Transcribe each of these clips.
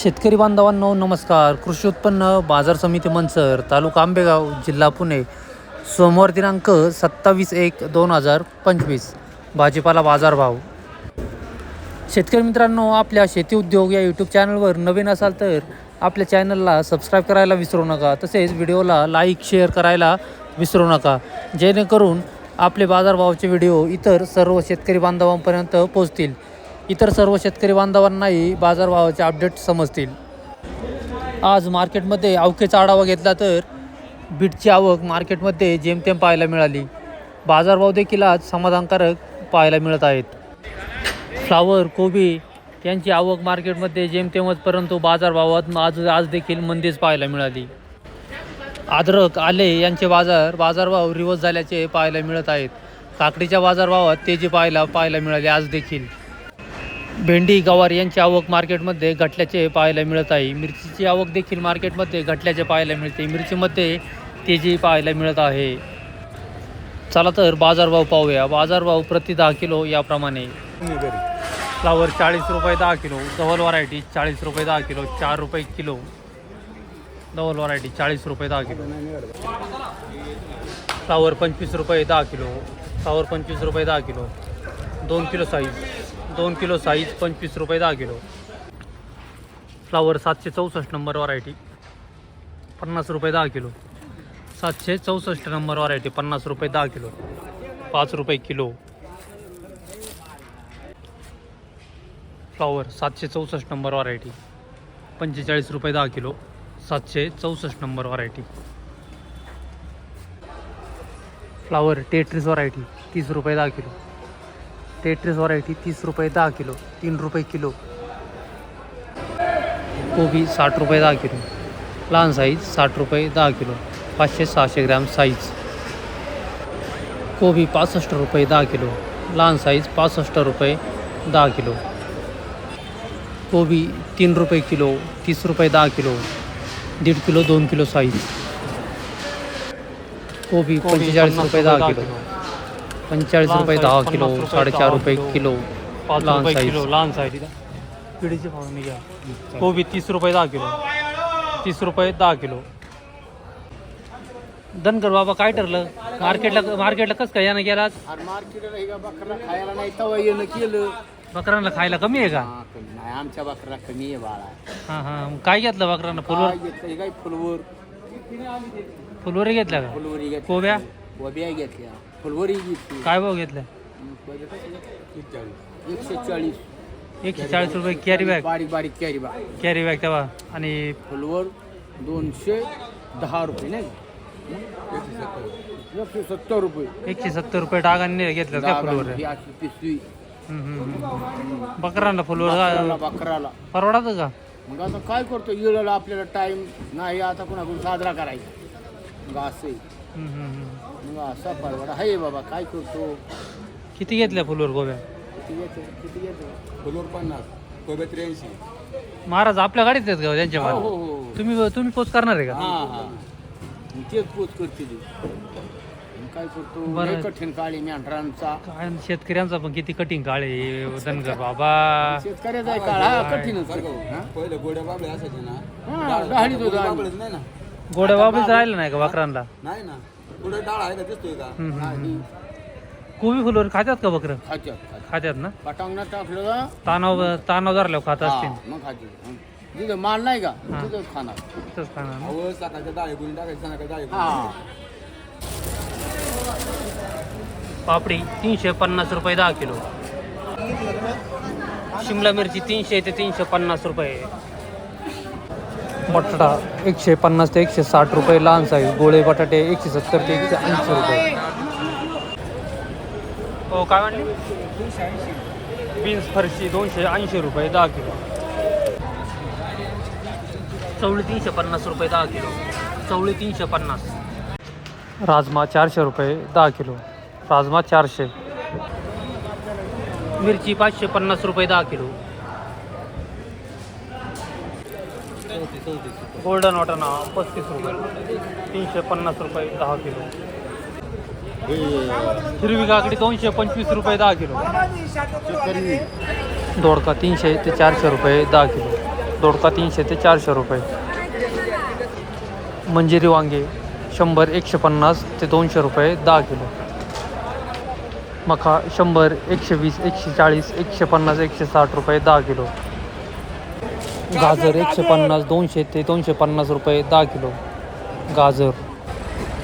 शेतकरी बांधवांनो नमस्कार. कृषी उत्पन्न बाजार समिती मंचर तालुका आंबेगाव जिल्हा पुणे. सोमवार दिनांक सत्तावीस एक दोन हजार पंचवीस. भाजीपाला बाजारभाव. शेतकरी मित्रांनो आपल्या शेती उद्योग या यूट्यूब चॅनलवर नवीन असाल तर आपल्या चॅनलला सबस्क्राईब करायला विसरू नका. तसेच व्हिडिओला लाईक शेअर करायला विसरू नका. जेणेकरून आपले बाजारभावाचे व्हिडिओ इतर सर्व शेतकरी बांधवांपर्यंत पोहोचतील. इतर सर्व शेतकरी बांधवांनाही बाजारभावाचे अपडेट समजतील. आज मार्केटमध्ये अवकेचा आढावा घेतला तर बीटची आवक मार्केटमध्ये जेमतेम पाहायला मिळाली. बाजारभाव देखील आज समाधानकारक पाहायला मिळत आहेत. फ्लावर कोबी यांची आवक मार्केटमध्ये जेमतेमच परंतु बाजारभावात आज आज देखील मंदीच पाहायला मिळाली. अद्रक आले यांचे बाजार बाजारभाव रिवर्स झाल्याचे पाहायला मिळत आहेत. काकडीच्या बाजारभावात तेजी पाहायला पाहायला मिळाली आज देखील. भेंडी गवार यांची आवक मार्केटमध्ये घटल्याचे पाहायला मिळत आहे. मिरचीची आवक देखील मार्केटमध्ये घटल्याचे पाहायला मिळते. मिरचीमध्ये तेजी पाहायला मिळत आहे. चला तर बाजारभाव पाहूया. बाजारभाव प्रति दहा किलो याप्रमाणे. फ्लावर चाळीस रुपये दहा किलो. डबल व्हरायटी चाळीस रुपये दहा किलो. चार रुपये किलो. डबल व्हरायटी चाळीस रुपये दहा किलो. फ्लावर पंचवीस रुपये दहा किलो. फ्लावर पंचवीस रुपये दहा किलो. दोन किलो साईज. दोन किलो साईज पंचवीस रुपये दहा किलो. फ्लावर सातशे चौसष्ट नंबर व्हरायटी पन्नास रुपये दहा किलो. सातशे चौसष्ट नंबर व्हरायटी पन्नास रुपये दहा किलो. पाच रुपये किलो. फ्लावर सातशे चौसष्ट नंबर व्हरायटी पंचेचाळीस रुपये दहा किलो. सातशे चौसष्ट नंबर व्हरायटी फ्लावर टेट्रीस व्हरायटी तीस रुपये दहा किलो. टेट्रिस व्हरायटी तीस रुपये दहा किलो तीन रुपये किलो. कोबी साठ रुपये दहा किलो. लहान साईज साठ रुपये दहा किलो. पाचशे सहाशे ग्रॅम साईज. कोबी पासष्ट रुपये दहा किलो. लहान साईज पासष्ट रुपये दहा किलो. कोबी तीन रुपये किलो तीस रुपये दहा किलो. दीड किलो दोन किलो साईज. कोबी पंचेचाळीस रुपये दहा किलो. पंचेचाळीस रुपये दहा किलो साडेचार रुपये किलो लहान साईज लहान साईज पिढीचे निघा कोबी तीस रुपये दहा किलो. तीस रुपये दहा किलो. धनगर बाबा काय ठरलं? मार्केटला मार्केटला कसं काय यानं गेला अरे मार्केटला का बकरा खायला नाही तवा येणं केलं. बकरांना खायला कमी आहे का? हा, कमी. नाही आमच्या बकरा कमी आहे बाळा. हां हां. मग काय घेतलं बकरांना? फुलवर? घेतलं? हे काय फुलवर? फुलवरी घेतल्या का? फुलवरी घेतली कोब्या? कोब्या घेतल्या. फुलवरी काय भाव घेतल्या? एकशे चाळीस एकशे चाळीस रुपये कॅरी बॅग बारीक बारीक कॅरी बा कॅरी बॅग तेव्हा. आणि फुलवर दोनशे दहा रुपये नाही एकशे सत्तर रुपये. एकशे सत्तर रुपये डागांनी घेतलं काय फुलवर? पिशवी. बकरांना फुलवर बकराला बकराला. परवडाचं का? मग आता काय करतो? येळाला आपल्याला टाइम नाही आता कोणाकडून साजरा करायचा? मग असं मग असा परवडा. आहे बाबा काय करतो? किती घेतल्या फुलवर गोव्या? किती घेतो किती घेतो फुलवर पन्नास कोबे त्र्याऐंशी. महाराज आपल्या गाडीत आहेत का त्यांच्या हो मागे. हो हो. तुम्ही तुम्ही पोच करणार आहे का? हा हा. मग तेच पोच करते ती. मग काय करतो? बरं. लय कठीण काळी मेंढरांचा. काय शेतकऱ्यांचा पण किती कटिंग काळे धनगर बाबा. शेतकऱ्याचा काळ हा कठीणच आहे. हा? पहिले गोड्या बाबळे असायचे हा, डाळ- नाही ना. गोड्या बाबीच राहिलं नाही का बकरांना? नाही ना. पुढे डाळ आहे का दिसतोय का? हम्म, हम्म, हम्म. नाही, कोबी फुलवर खात्यात का बकरं? खात्यात ना? पटांगणात टाकलं का तानाव तानाव धरल्यावर खात हा, असतील. मग हं. माल नाही का? हा. तिथं खाणार. तिथंच खाणार ना. अहो सकाळच्या डाळी गुणी टाकायची संध्याकाळच्या डाळी हा. पापडी तीनशे पन्नास रुपये दहा किलो. शिमला मिरची तीनशे ते तीनशे पन्नास रुपये. बटाटा एकशे पन्नास ते एकशे साठ रुपये लहान साईज गोळे बटाटे एकशे सत्तर ते एकशे ऐंशी रुपये. हो काय म्हणले? बीन्स फरशी दोनशे ऐंशी रुपये दहा किलो. चवळी तीनशे पन्नास रुपये दहा किलो. चवळी तीनशे पन्नास. राजमा चारशे रुपये दहा किलो. राजमा चारशे. मिरची पाचशे पन्नास रुपये दहा किलो. गोल्डन वाटाणा पस्तीस रुपये. तीनशे पन्नास रुपये दहा किलो. हिरवी काकडी दोनशे पंचवीस रुपये दहा किलो. दोडका तीनशे ते चारशे रुपये दहा किलो. दोडका तीनशे ते चारशे रुपये. मंजिरी वांगे शंभर एकशे पन्नास ते दोनशे रुपये दहा किलो. मका शंभर एकशे वीस एकशे चाळीस एकशे पन्नास एकशे साठ रुपये दहा किलो. गाजर एकशे पन्नास दोनशे ते दोनशे पन्नास रुपये दहा किलो. गाजर.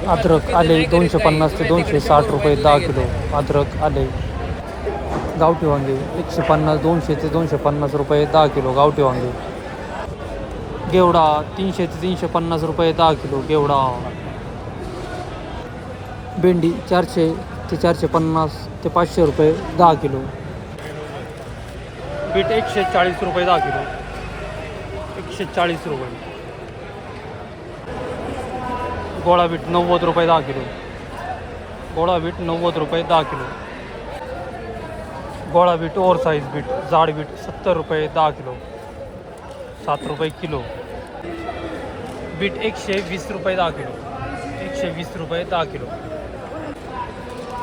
अद्रक आले दोनशे पन्नास ते दोनशे साठ रुपये दहा किलो. अद्रक आले. गावठी वांगे एकशे पन्नास दोनशे ते दोनशे पन्नास रुपये दहा किलो गावठी वांगे. गेवडा तीनशे ते तीनशे पन्नास रुपये दहा किलो गेवडा. भेंडी चारशे ते चारशे पन्नास ते पाचशे रुपये दहा किलो. बीट एकशे चाळीस रुपये दहा किलो. एकशे चाळीस रुपये. गोळा बीट नव्वद रुपये दहा किलो. गोळा बीट नव्वद रुपये दहा किलो. गोळा बीट ओव्हर साईज बीट जाड बीट सत्तर रुपये दहा किलो. सात रुपये किलो. बीट एकशे वीस रुपये दहा किलो. एकशे वीस रुपये दहा किलो.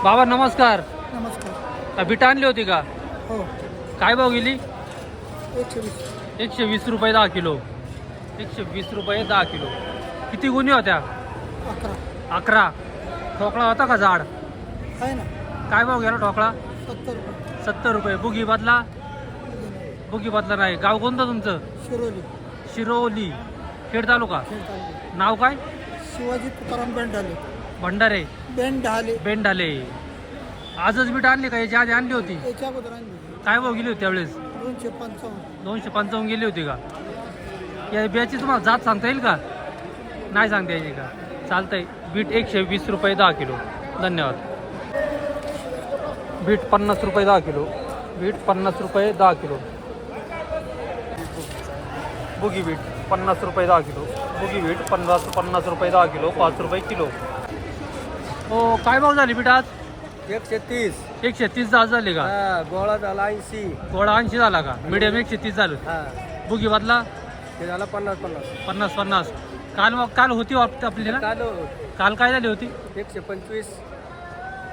बाबा नमस्कार. नमस्कार. बीट आणली होती का? हो. काय भाव गेली? एकशे वीस. एकशे वीस रुपये दहा किलो. एकशे वीस रुपये दहा किलो. किती गुन्हे होत्या? अकरा. अकरा. ठोकळा होता का झाड आहे ना. काय भाव गेला ठोकळा? सत्तर रुपये. सत्तर रुपये. बुगी बदला? बुगी बदला नाही. गाव कोणतं तुमचं? शिरोली. शिरोली. खेड तालुका. नाव काय? शिवाजी तुकाराम बेंडाले भंडारे. बेंडाले बेंडाले आजच बीट आणली का? याची आधी आणली होती. त्याच्या अगोदर आणली काय भाव गेली होती त्यावेळेस? दोनशे पंचावन्न. दोनशे पंचावन्न गेली होती का? या बियाची तुम्हाला जात सांगता येईल का? नाही सांगता यायची का? चालतंय. बीट एकशे वीस रुपये दहा किलो. धन्यवाद. बीट पन्नास रुपये दहा किलो. बीट पन्नास रुपये दहा किलो. बुगी बीट पन्नास रुपये दहा किलो. बुगी बीट पन्नास पन्नास रुपये दहा किलो. पाच रुपये किलो. हो काय भाव झाली बीट आज? एकशे तीस. एकशे तीस आज झाली का? हा गोळा झाला ऐंशी. गोळा ऐंशी झाला का? मीडियम एकशे तीस झालं. हा. बुगी बदला? ते झाला पन्नास पन्नास. पन्नास पन्नास. काल काल होती वाटत आपली ना काल काल काय झाली होती? एकशे पंचवीस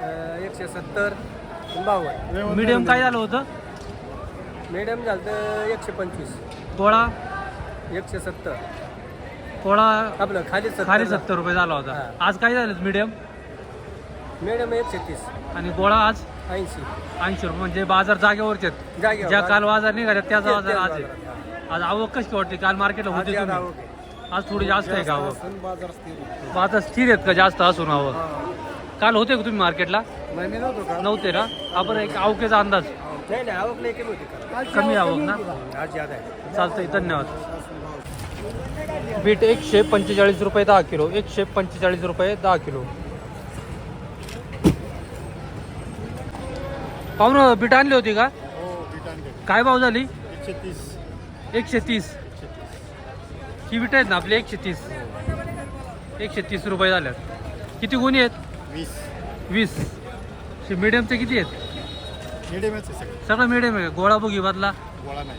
अं, एकशे सत्तर बावन्न. मीडियम काय झालं होतं? मिडियम झालं तर एकशे पंचवीस. गोळा? एकशे सत्तर. गोळा? आपलं खाली खाली सत्तर रुपये झाला होता. हा. आज काय झालं मीडियम? मिडियम एकशे तीस. आणि गोळा आज? ऐंशी. ऐंशी रुपये. म्हणजे बाजार जागेवरचे आहेत. जागेवर. ज्या काल बाजार निघाल्या त्याच तेच- बाजार आज आहे. आज आवक कशी वाटते काल मार्केटला आज होती ज्यादा तुम्ही. आवक आहे. आज थोडी जास्त आहे का आवक? बाजार स्थिर बाजार स्थिर आहेत का? जास्त असून आवक? काल होते का तुम्ही मार्केटला नाही मी नव्हतो का नव्हते ना? आपण एक आवकेचा अंदाज. नाही नाही आवक लई कमी होती का कमी आवक ना? आज ज्यादा आहे. चालतंय धन्यवाद. बीट एकशे पंचेचाळीस रुपये दहा किलो. एकशे पंचेचाळीस रुपये दहा किलो. पाहुणं बीट आणली होती का? काय भाव झाली? एकशे तीस एकशे तीस ही बीट आहेत ना आपली एकशे तीस एकशे तीस रुपये झाल्यात. किती गुन्हे आहेत? वीस. वीस. मिडियमचे किती आहेत? मिडियमच आहे सगळं. सगळं मिडियम आहे गोळा बुगी बदला? गोळा नाही.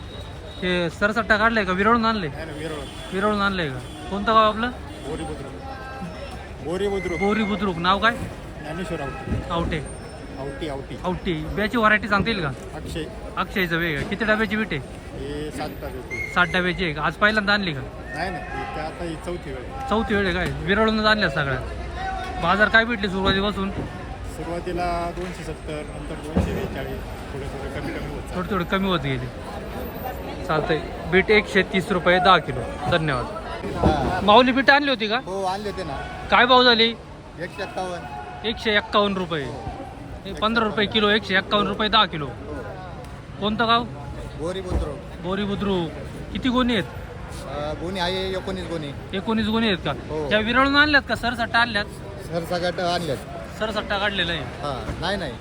हे सरसट्टा काढलाय का? विरळून आणले? नाही ना विरळ विरळून आणलंय का? कोणतं गाव आपलं? बोरी बुद्रुक. बोरी बुद्रुक. बोरी बुद्रुक. नाव काय? ज्ञानेश्वर आवटी. आवटे. आवटी आवटी आवटी बियाची व्हरायटी सांगता येईल का? अक्षय. अक्षयचं वेग. किती डब्याची बीट आहे? हे सात तारीख साठ डब्याची आहे का आज पहिल्यांदा आणली का? नाही ना ते आता ही चौथी वेळ. चौथी वेळ आहे काय? विरळूनच आणल्या सगळ्या. बाजार काय भेटले सुरुवातीपासून? सुरुवातीला दोनशे सत्तर नंतर दोनशे बेचाळीस. थोडे थोडे कमी कमी होत थोडे थोडे कमी होत गेले. चालतंय. बीट एकशे तीस रुपये दहा किलो. धन्यवाद. माऊली बीट आणली होती का? हो आणले होते ना. काय भाव झाली? एकशे एक्कावन्न एकशे एक्कावन्न रुपये. हे पंधरा रुपये किलो एकशे एक्कावन्न रुपये दहा किलो. कोणतं गाव? बोरी बुद्रुक. बोरी बुद्रुक. किती गोणी आहेत? गोणी आहे एकोणीस गोणी. एकोणीस गुन्हे आहेत का? हो. त्या विरळून आणल्यात का? सरसट्टा आणल्यात? सरसकट आणल्यात. सरसट्टा काढलेलं आहे. हा नाही नाही.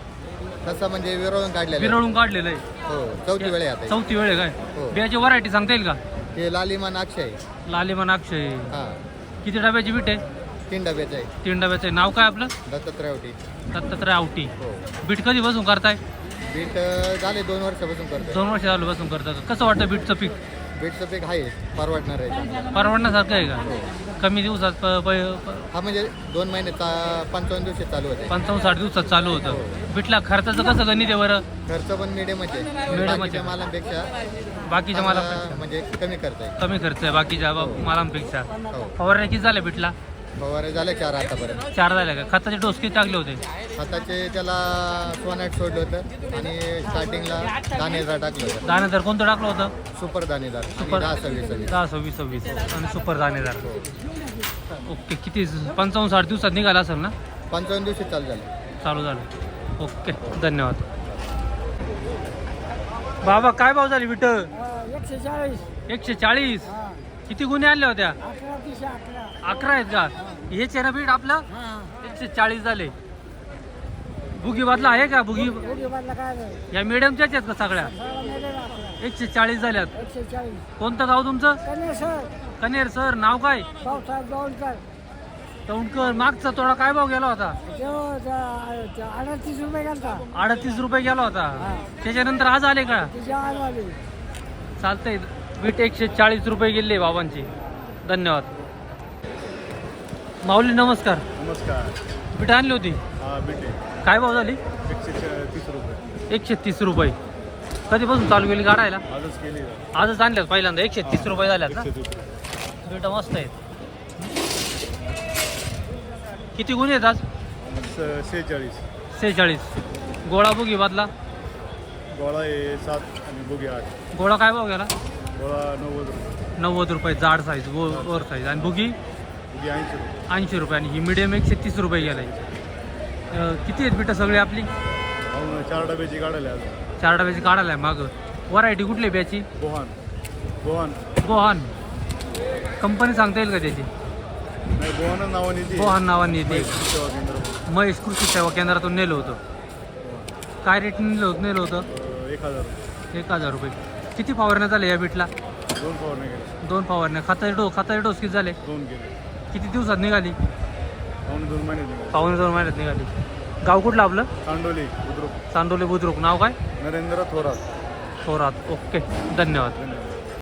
तसं म्हणजे विरळून काढलेलं विरळून काढलेलं आहे. हो चौथी वेळ आहे आता चौथी वेळ आहे काय? हो. बियाची व्हरायटी सांगता येईल का? हे लालिमान अक्षय लालिमान अक्षय हा. किती डब्याची बीट आहे? तीन डब्याचे आहे तीन डब्याचं. आहे नाव काय आपलं? दत्तात्रयवटी दत्तात्रय आवटी. हो. बीट कधी बसून करताय? बीट अं, झाले दोन वर्षापासून करतोय. दोन वर्ष झालं बसून करता का? कसं वाटतं बीटचं पीक? बेडचं पीक आहे परवडणार आहे. परवडण्यासारखं आहे का? कमी दिवसात प प- प- हा म्हणजे दोन महिने चा पंचावन्न दिवशी चालू होते. पंचावन्न साठ दिवसात चालू होतं. बिटला खर्चाचं कसं गणित आहे बरं? खर्च पण मिडियमच आहे बाकीच्या आहे. मालांपेक्षा बाकीच्या चांगला मालापेक्षा. म्हणजे कमी खर्च आहे. कमी खर्च आहे बाकीच्या बा- मालांपेक्षा. हो. फवारण्या किती झाल्या बिटला? फवारे झाले चार आतापर्यंत. चार झाल्या का? खताचे डोस किती टाकले होते? हाताचे त्याला सोनाट सोडलं होतं आणि स्टार्टिंगला दाणेदार टाकलं होतं. दाणेदार कोणतं टाकलं होतं? सुपर दाणेदार आणि सुपर. दहा सव्वीस सव्वीस. दहा सव्वीस सव्वीस आणि सुपर दाणेदार. ओके किती पंचावन्न साठ दिवसात निघाला असेल ना? पंचावन्न दिवशी चालू झाले. चालू झालं. ओके धन्यवाद. बाबा काय भाव झाली बिट एकशे चाळीस. एकशे चाळीस. किती गुन्हे आणल्या होत्या? अकरा तीसशे अकरा. अकरा आहेत का? ना बीट आपलं एकशे चाळीस झाले. बुगी बदला आहे का? बुगी काय या मिडियमच्याच आहेत का सगळ्या? एकशे चाळीस झाल्यात. कोणतं गाव तुमचं? कनेर सर. नाव काय? तौंडकर मागचा थोडा काय भाव गेला होता? अडतीस रुपये घालता अडतीस रुपये गेला होता. त्याच्यानंतर आज आले का? चालतंय. बीट एकशे चाळीस रुपये गेले बाबांचे. धन्यवाद. माऊली नमस्कार. नमस्कार. बीट आणली होती? हा बिटे काय भाव झाली? एकशे तीस रुपये. एकशे तीस रुपये. कधीपासून चालू केली काढायला आजच केली आजच आणल्यात पहिल्यांदा. एकशे तीस रुपये झाल्यात ना? एकशे तीस रुपये. बीट मस्त आहेत. किती गुन्हे आहेत आज? स- शेहेचाळीस. सेहेचाळीस गोळा बुगी बदला? गोळा आहे सात आणि बुगी आठ. गोळा काय भाव गेला? गोळा नव्वद रुपये. नव्वद रुपये जाड साईज गो वर साईज आणि बुगी? ऐंशी रुपये. ऐंशी रुपये आणि ही मिडियम एकशे तीस रुपये गेलाय अं, किती आहेत बिटं सगळे आपली? चार डब्याची काढायला चार डब्याची काढायला आहे मागं. व्हरायटी कुठली आहे ब्याची बोहान. बोहान. बोहान. कंपनी सांगता येईल का त्याची? बोहान नावाने नावाने येते महेश कृषी सेवा केंद्रातून नेलं होतं. काय रेट नेलं होतं? नेलं होतं? एक हजार. एक हजार रुपये. किती फवारण्यात आले या बीटला? दोन फवारण्या गेले दोन फवारण्या. खताचे डोस खताचे डोस किती झाले? दोन गेले किती दिवसात निघाली? पावणे दोन महिने पावणे दोन महिन्यात निघाली. गाव कुठलं आपलं? तांडोली बुद्रुक. चांदोली बुद्रुक. नाव काय? नरेंद्र थोरात. थोरात. ओके. धन्यवाद. धन्यवाद.